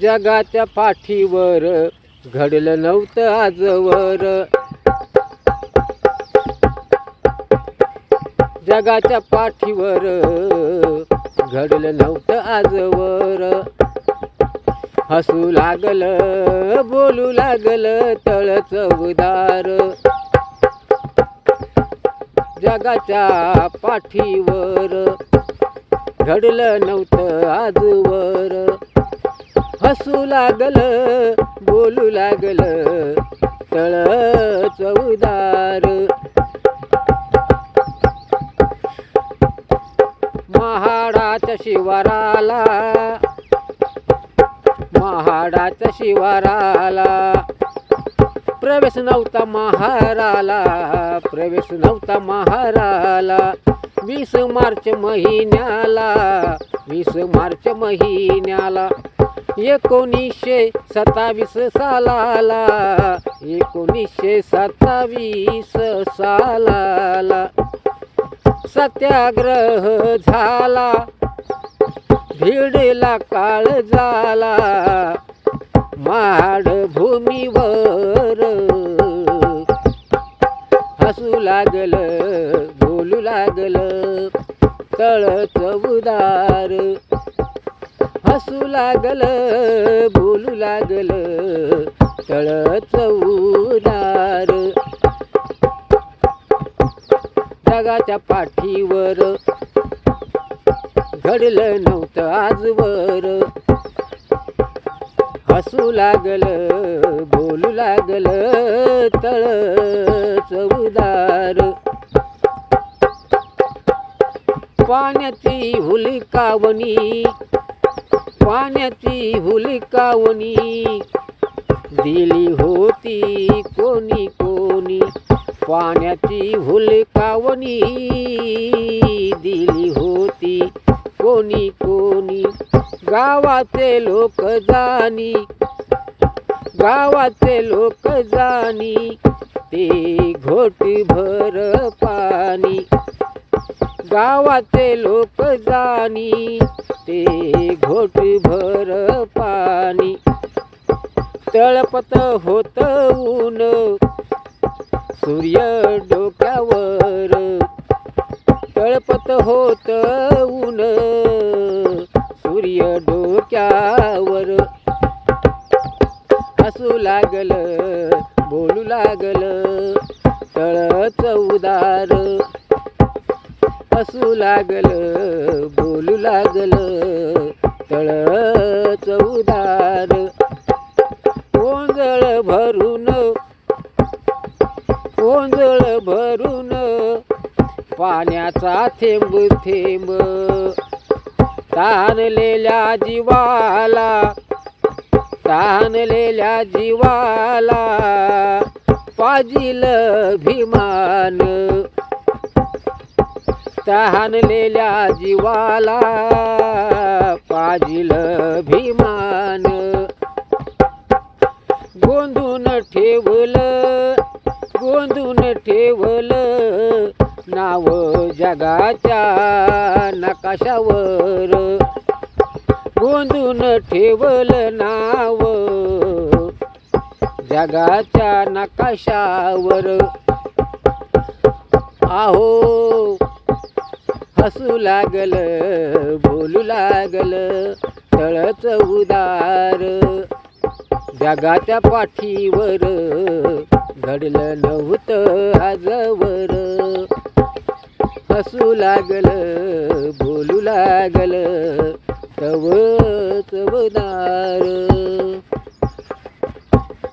जगाच्या पाठीवर घडलं नव्हतं आजवर. जगाच्या पाठीवर घडलं नव्हतं आजवर. हसू लागलं बोलू लागलं तळच उदार जगाच्या पाठीवर. घडलं नव्हतं आजवर. हसू लागलं बोलू लागलं तळ चौदार महाडाच्या शिवाराला महाडाच्या शिवाराला. प्रवेश नव्हता महाराला प्रवेश नव्हता महाराला. वीस मार्च महिन्याला वीस मार्च महिन्याला एकोणीसशे सत्तावीस सालाला एकोणीसशे सत्तावीस सालाला. सत्याग्रह झाला भिडला काळ झाला. माड भूमीवर हसू लागल बोलू लागलं तळ चवदार हसू लागलं बोलू लागलं तळ चवदार जगाच्या पाठीवर घडलं नव्हतं आजवर. हसू लागलं बोलू लागलं तळ चौदार. पाण्याची हुलकावणी पाण्याची हुलकावणी दिली होती कोणी कोणी. पाण्याची हुलकावणी दिली होती कोणी कोणी. गावाचे लोक जाणी गावाचे लोक जाणी ते घोट भर पाणी. गावाचे लोक जाणी ते घोट भर पाणी. तळपत होत ऊन सूर्य डोक्यावर. तळपत होत ऊन सूर्य डोक्यावर. हसू लागल बोलू लागल तळ चौदार हसू लागल बोलू लागलं तळ चौदार ओंजळ भरून ओंजळ भरून पाण्याचा थेंब थेंब. तहानलेल्या जीवाला तहानलेल्या जीवाला पाजिल भीमान तहानलेल्या जीवाला पाजिल भीमान गोंधून ठेवलं गोंधून ठेवलं नाव जगाच्या नकाशावर. गोंधून ठेवलं नाव जगाच्या नकाशावर. आहो हसू लागलं बोलू लागलं तळच उदार. जगाच्या पाठीवर घडलं नव्हतं आजवर. हसू लागलं बोलू लागलं तव चवदार.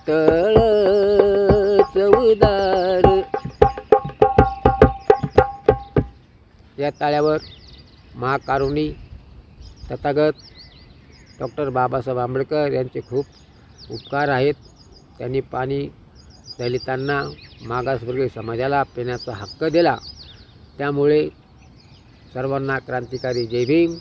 तळ चवदार. या ताळ्यावर महाकारुणी तथागत डॉक्टर बाबासाहेब आंबेडकर यांचे खूप उपकार आहेत. त्यांनी पाणी दलितांना मागासवर्गीय समाजाला पिण्याचा हक्क दिला. त्यामुळे सर्वांना क्रांतिकारी जय भीम.